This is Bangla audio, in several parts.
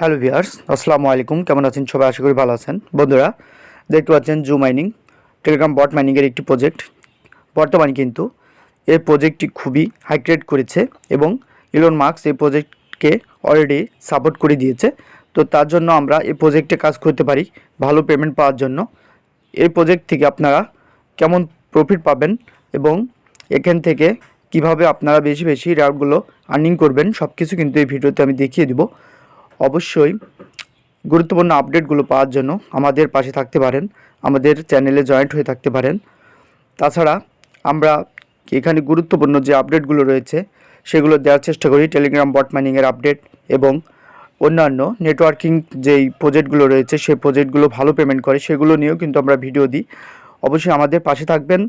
হ্যালো ভিয়ার্স আসসালামু আলাইকুম কেমন আছেন? সবাই আশা করি ভালো আছেন। বন্ধুরা, দেখতে পাচ্ছেন জু মাইনিং টেলিগ্রাম বট মাইনিংয়ের একটি প্রজেক্ট বর্তমানে কিন্তু এই প্রজেক্টটি খুবই হাইগ্রেড করেছে এবং ইলন মার্কস এই প্রজেক্টকে অলরেডি সাপোর্ট করে দিয়েছে। তো তার জন্য আমরা এই প্রজেক্টে কাজ করতে পারি, ভালো পেমেন্ট পাওয়ার জন্য। এই প্রজেক্ট থেকে আপনারা কেমন প্রফিট পাবেন এবং এখান থেকে কীভাবে আপনারা বেশি বেশি রেয়ারগুলো আর্নিং করবেন সব কিছু কিন্তু এই ভিডিওতে আমি দেখিয়ে দিব। অবশ্যই গুরুত্বপূর্ণ আপডেটগুলো পাওয়ার জন্য আমাদের পাশে থাকতে পারেন, আমাদের চ্যানেলে জয়েন্ট হয়ে থাকতে পারেন। তাছাড়া আমরা এখানে গুরুত্বপূর্ণ যে আপডেটগুলো রয়েছে, সেগুলো দেওয়ার চেষ্টা করি টেলিগ্রাম বট মাইনিংয়ের আপডেট এবং অন্যান্য নেটওয়ার্কিং যেই প্রজেক্টগুলো রয়েছে, সেই প্রজেক্টগুলো ভালো পেমেন্ট করে, সেগুলো নিয়েও কিন্তু আমরা ভিডিও দিই। অবশ্যই আমাদের পাশে থাকবেন।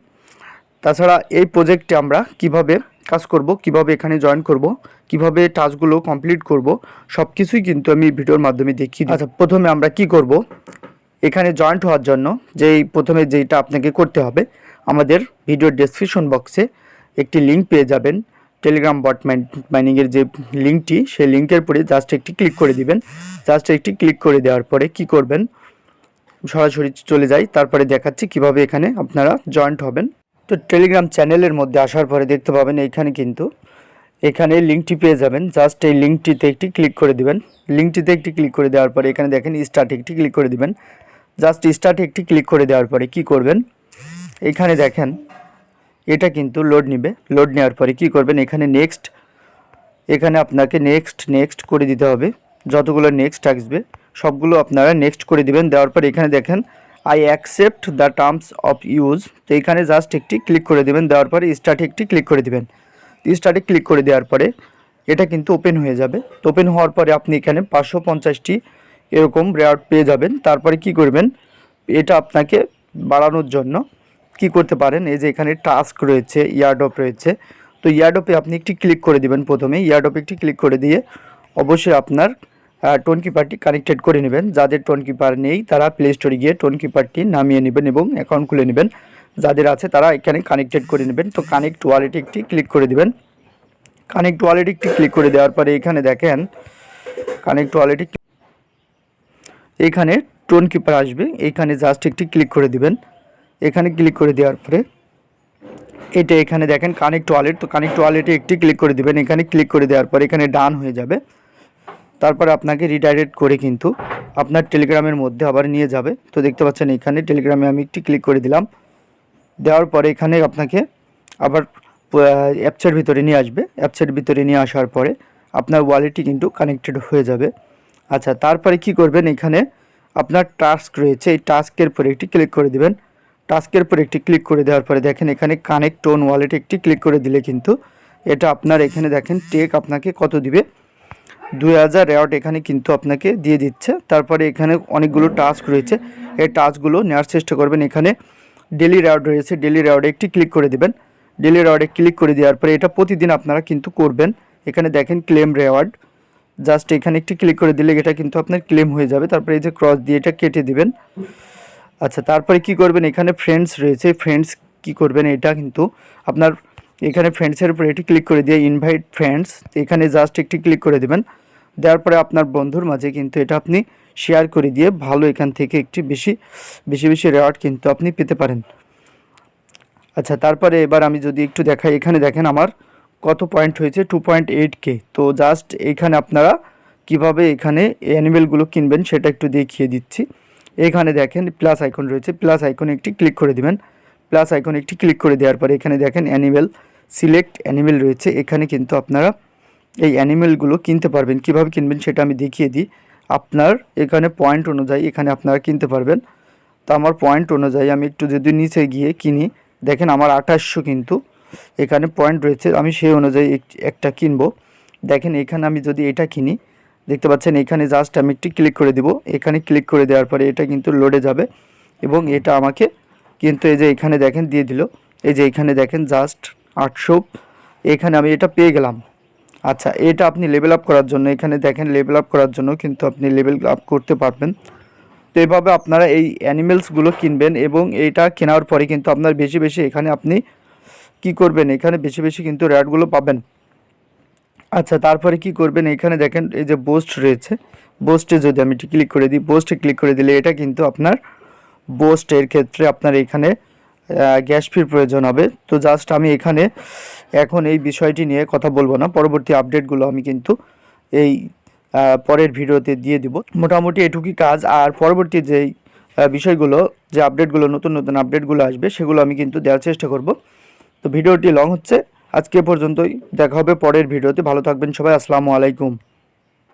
তাছাড়া এই প্রজেক্টে আমরা কীভাবে কাজ করব, কীভাবে এখানে জয়েন করব, কীভাবে টাস্কগুলো কমপ্লিট করব সব কিছুই কিন্তু আমি ভিডিওর মাধ্যমে দেখিয়ে। আচ্ছা প্রথমে আমরা কি করব? এখানে জয়েন্ট হওয়ার জন্য যেই প্রথমে যেইটা আপনাকে করতে হবে, আমাদের ভিডিওর ডেসক্রিপশন বক্সে একটি লিঙ্ক পেয়ে যাবেন। টেলিগ্রাম বট মাইনিংয়ের যে লিঙ্কটি সেই লিঙ্কের পরে জাস্ট একটি ক্লিক করে দিবেন। জাস্ট একটি ক্লিক করে দেওয়ার পরে কি করবেন? সরাসরি চলে যাই, তারপরে দেখাচ্ছি কীভাবে এখানে আপনারা জয়েন্ট হবেন। তো টেলিগ্রাম চ্যানেলের মধ্যে আসার পরে দেখতে পাবেন এইখানে কিন্তু, এখানে লিঙ্কটি পেয়ে যাবেন। জাস্ট এই লিঙ্কটিতে একটি ক্লিক করে দিবেন। লিঙ্কটিতে একটি ক্লিক করে দেওয়ার পরে এখানে দেখেন স্টার্ট একটি ক্লিক করে দিবেন। জাস্ট স্টার্ট একটি ক্লিক করে দেওয়ার পরে কি করবেন? এখানে দেখেন, এটা কিন্তু লোড নিবে। লোড নেওয়ার পরে কি করবেন? এখানে নেক্সট এখানে আপনাকে নেক্সট নেক্সট করে দিতে হবে। যতগুলো নেক্সট আসবে, সবগুলো আপনারা নেক্সট করে দিবেন। দেওয়ার পর এখানে দেখেন I accept the terms of use তো এখানে জাস্ট একটি ক্লিক করে দিবেন, দেওয়ার পরে স্টার্টে একটি ক্লিক করে দিবেন। স্টার্টে ক্লিক করে দেওয়ার পরে এটা কিন্তু ওপেন হয়ে যাবে। তো ওপেন হওয়ার পরে আপনি এখানে পাঁচশো পঞ্চাশটি এরকম রেয়ার পেয়ে যাবেন। তারপরে কি করবেন? এটা আপনাকে বাড়ানোর জন্য কি করতে পারেন? এই যে এখানে টাস্ক রয়েছে ইয়ারডপ রয়েছে। তো ইয়ারডপে আপনি একটি ক্লিক করে দিবেন প্রথমে। ইয়ারডপে একটি ক্লিক করে দিয়ে অবশ্যই আপনার টোন কিপারটি কানেক্টেড করে নেবেন। যাদের টোন কিপার নেই, তারা প্লে স্টোরে গিয়ে টোন কিপারটি নামিয়ে নেবেন এবং অ্যাকাউন্ট খুলে নেবেন। যাদের আছে, তারা এখানে কানেক্টেড করে নেবেন। তো কানেক্ট ওয়ালেটে একটি ক্লিক করে দেবেন। কানেক্ট ওয়ালেটে একটি ক্লিক করে দেওয়ার পরে এখানে দেখেন কানেক্ট ওয়ালেটে এখানে টোন কিপার আসবে। এখানে জাস্ট একটি ক্লিক করে দিবেন। এখানে ক্লিক করে দেওয়ার পরে এটা এখানে দেখেন কানেক্ট ওয়ালেট তো কানেক্ট ওয়ালেটে একটি ক্লিক করে দিবেন। এখানে ক্লিক করে দেওয়ার পরে এখানে ডান হয়ে যাবে। তারপরে আপনাকে রিডাইরেক্ট করে কিন্তু আপনার টেলিগ্রামের মধ্যে আবার নিয়ে যাবে। তো দেখতে পাচ্ছেন এখানে টেলিগ্রামে আমি একটি ক্লিক করে দিলাম। দেওয়ার পরে এখানে আপনাকে আবার অ্যাপসের ভিতরে নিয়ে আসবে। অ্যাপসের ভিতরে নিয়ে আসার পরে আপনার ওয়ালেটটি কিন্তু কানেক্টেড হয়ে যাবে। আচ্ছা তারপরে কি করবেন? এখানে আপনার টাস্ক রয়েছে। এই টাস্কের পরে একটি ক্লিক করে দিবেন। টাস্কের পরে একটি ক্লিক করে দেওয়ার পরে দেখেন এখানে কানেক্ট টোন ওয়ালেট একটি ক্লিক করে দিলে কিন্তু এটা আপনার এখানে দেখেন টেক আপনাকে কত দিবে? দুই হাজার রেওয়ার্ড এখানে কিন্তু আপনাকে দিয়ে দিচ্ছে। তারপরে এখানে অনেকগুলো টাস্ক রয়েছে। এই টাস্কগুলো নেওয়ার চেষ্টা করবেন। এখানে ডেলি রেওয়ার্ড রয়েছে। ডেলি রেওয়ার্ডে একটি ক্লিক করে দিবেন। ডেলি রেওয়ার্ডে ক্লিক করে দেওয়ার পরে এটা প্রতিদিন আপনারা কিন্তু করবেন। এখানে দেখেন ক্লেম রেওয়ার্ড জাস্ট এখানে একটি ক্লিক করে দিলে এটা কিন্তু আপনার ক্লেম হয়ে যাবে। তারপরে এই যে ক্রস দিয়ে এটা কেটে দিবেন। আচ্ছা তারপরে কি করবেন? এখানে ফ্রেন্ডস রয়েছে। ফ্রেন্ডস কি করবেন? এটা কিন্তু আপনার এখানে ফ্রেন্ডসের উপরে এটি ক্লিক করে দিয়ে ইনভাইট ফ্রেন্ডস এখানে জাস্ট একটি ক্লিক করে দেবেন। দেওয়ার পরে আপনার বন্ধুর মাঝে কিন্তু এটা আপনি শেয়ার করে দিয়ে ভালো এখান থেকে একটি বেশি বেশি বেশি রেওয়ার্ড কিন্তু আপনি পেতে পারেন। আচ্ছা তারপরে এবার আমি যদি একটু দেখাই, এখানে দেখেন আমার কত পয়েন্ট হয়েছে? টু পয়েন্ট এইট কে তো জাস্ট এখানে আপনারা কীভাবে এখানে অ্যানিমেলগুলো কিনবেন সেটা একটু দেখিয়ে দিচ্ছি। এখানে দেখেন প্লাস আইকন রয়েছে। প্লাস আইকনে একটি ক্লিক করে দিবেন। প্লাস আইকন একটি ক্লিক করে দেওয়ার পরে এখানে দেখেন অ্যানিমেল সিলেক্ট অ্যানিমেল রয়েছে। এখানে কিন্তু আপনারা এই অ্যানিমেলগুলো কিনতে পারবেন। কীভাবে কিনবেন সেটা আমি দেখিয়ে দিই। আপনার এখানে পয়েন্ট অনুযায়ী এখানে আপনারা কিনতে পারবেন। তো আমার পয়েন্ট অনুযায়ী আমি একটু যদি নিচে গিয়ে কিনি, দেখেন আমার আঠাশশো কিন্তু এখানে পয়েন্ট রয়েছে, আমি সেই অনুযায়ী একটা কিনবো। দেখেন এখানে আমি যদি এটা কিনি, দেখতে পাচ্ছেন এখানে জাস্ট আমি একটি ক্লিক করে দিব। এখানে ক্লিক করে দেওয়ার পরে এটা কিন্তু লোডে যাবে এবং এটা আমাকে কিন্তু এই যে এখানে দেখেন দিয়ে দিল। এই যে এখানে দেখেন জাস্ট আটশো। এখানে আমি এটা পেয়ে গেলাম। আচ্ছা এটা আপনি লেভেল আপ করার জন্য, এখানে দেখেন লেভেল আপ করার জন্য কিন্তু আপনি লেভেল আপ করতে পারবেন। তো এভাবে আপনারা এই অ্যানিমেলসগুলো কিনবেন এবং এইটা কেনার পরে কিন্তু আপনার বেশি বেশি এখানে আপনি কি করবেন? এখানে বেশি বেশি কিন্তু র্যাটগুলো পাবেন। আচ্ছা তারপরে কি করবেন? এখানে দেখেন এই যে বোস্ট রয়েছে। বোস্টে যদি আমি এটি ক্লিক করে দিই বোস্টে ক্লিক করে দিলে এটা কিন্তু আপনার বোস্টের ক্ষেত্রে আপনার এখানে গ্যাস ফির প্রয়োজন হবে। তো জাস্ট আমি এখানে এখন এই বিষয়টি নিয়ে কথা বলব না। পরবর্তী আপডেটগুলো আমি কিন্তু এই পরের ভিডিওতে দিয়ে দিব। মোটামুটি এটুকুই কাজ। আর পরবর্তী যেই বিষয়গুলো, যে আপডেটগুলো নতুন নতুন আপডেটগুলো আসবে, সেগুলো আমি কিন্তু দেওয়ার চেষ্টা করব। তো ভিডিওটি লং হচ্ছে। আজকে পর্যন্তই। দেখা হবে পরের ভিডিওতে। ভালো থাকবেন সবাই। আসসালামু আলাইকুম।